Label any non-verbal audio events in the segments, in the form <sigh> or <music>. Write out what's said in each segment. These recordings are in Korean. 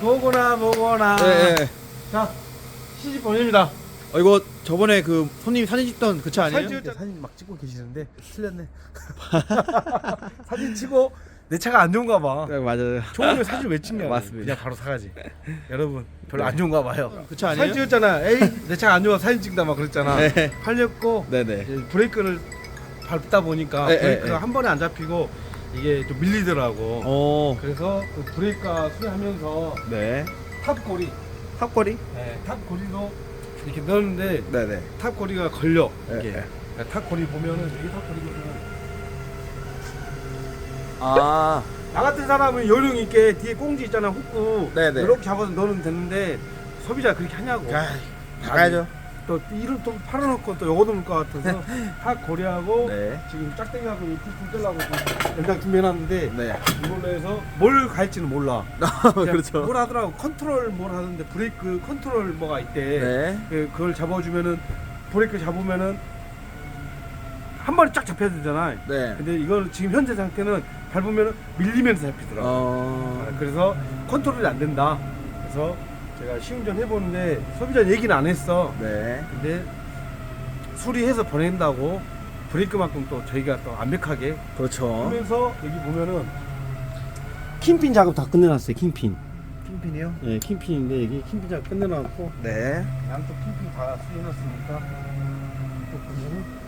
보거나 보거나. 예, 예. 자, 시집 보냅니다. 어, 이거 저번에 그 손님이 사진 찍던 그 차 아니에요? 사진. 사진 막 찍고 계시는데 틀렸네. <laughs> 사진 치고 내 차가 안 좋은가 봐. 네, 맞아요. 좋으면 사진 왜 찍냐? 맞습니다. 그냥 바로 사가지. <laughs> 여러분 별로 안 좋은가 봐요. 그차 아니에요? 사진 찍었잖아. 에이 내 차가 안 좋아 사진 찍다 막 그랬잖아. 네. 팔렸고 네네. 이제 브레이크를 밟다 보니까 네, 브레이크가 네, 네. 한 번에 안 잡히고 이게 좀 밀리더라고. 어. 그래서 그 브레이크가 수리하면서 네. 탑 고리, 탑거리? 네, 탑 고리도 이렇게 넣었는데 네네. 탑 고리가 걸려 네, 이게. 네. 그러니까 탑 고리 보면은 여기 탑 고리거든. 아. 나 같은 사람은 요령 있게 뒤에 꽁지 있잖아 후크 네네. 이렇게 잡아서 넣으면 되는데 소비자 그렇게 하냐고. 야, 나가야죠. 또 이를 또 팔아놓고 또 요거 넣을 것 같아서 <laughs> 탑고리하고 네. 지금 짝대기하고 이 풀풀 떼려고 연장 준비해놨는데 네. 이걸로 해서 뭘 갈지는 몰라. <laughs> 그냥 그렇죠. 뭘 하더라고 컨트롤 뭘 하는데 브레이크 컨트롤 뭐가 있대. 네. 그, 그걸 잡아주면은 브레이크 잡으면은 한 번에 쫙 잡혀야 되잖아. 네. 근데 이걸 지금 현재 상태는 밟으면은 밀리면서 잡히더라고. 어. 아, 그래서 컨트롤이 안 된다. 그래서 제가 시운전 해보는데 소비자 얘기는 안 했어. 네. 근데 수리해서 보낸다고 브레이크만큼 또 저희가 또 완벽하게 그렇죠. 하면서 여기 보면은 킹핀 작업 다 끝내놨어요. 킹핀. 핑핀이요? 예, 킹핀인데 여기 킹핀 작업 끝내놨고 네. 양쪽 킹핀 다 수리해놨으니까 또 보면은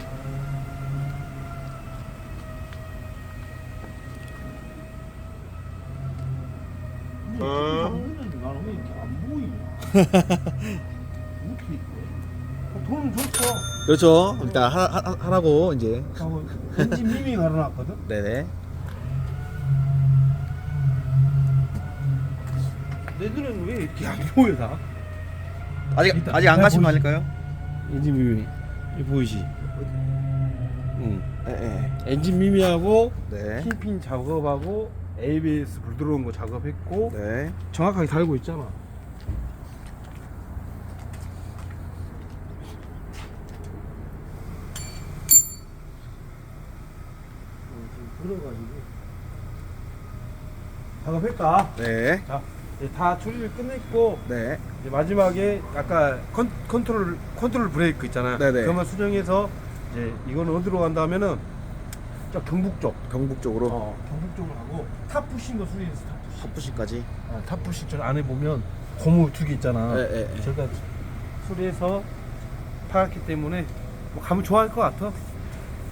나 어떻게? 돈은 줬어. 그렇죠. 일단 하, 하, 하라고 이제. 하고 엔진 미미 갈아놨거든. <laughs> 네네. 내 눈에는 왜 이렇게 안 보여 나? 아직 일단 아직 안 가시면 보여줄게. 아닐까요? 엔진 미미. 이 보이지? 응. 네. 네. 엔진 미미하고 네. 킹핀 작업하고 ABS 불 들어온 거 작업했고 네. 정확하게 달고 있잖아. 들어가지고 작업했다. 네. 자, 이제 다 처리를 끝냈고 네. 이제 마지막에 아까 컨, 컨트롤 컨트롤 브레이크 있잖아. 네네. 그것만 수정해서 이제 이거는 어디로 간다 하면은 저 경북 쪽. 경북 쪽으로 어, 경북 쪽으로 하고 탑 푸싱도 수리해서 탑 푸싱. 탑부시까지. 아, 탑 푸싱 저 안에 보면 고무 두 개 있잖아. 네, 네, 네. 제가 수리해서 팔았기 때문에 뭐 가면 좋아할 것 같아.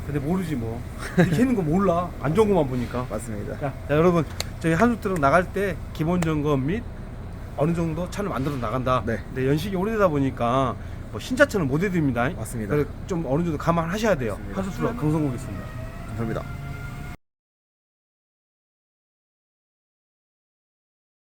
근데 모르지 뭐. 이렇게 있는 거 몰라. 안 좋은 것만 보니까. 맞습니다. 자, 자, 여러분 저희 한수트럭 나갈 때 기본 점검 및 어느 정도 차를 만들어 나간다. 네. 근데 연식이 오래되다 보니까 뭐 신차처럼 못 해드립니다. 맞습니다. 그래서 좀 어느 정도 감안하셔야 돼요. 맞습니다. 한수트럭 강성국있습니다 감사합니다.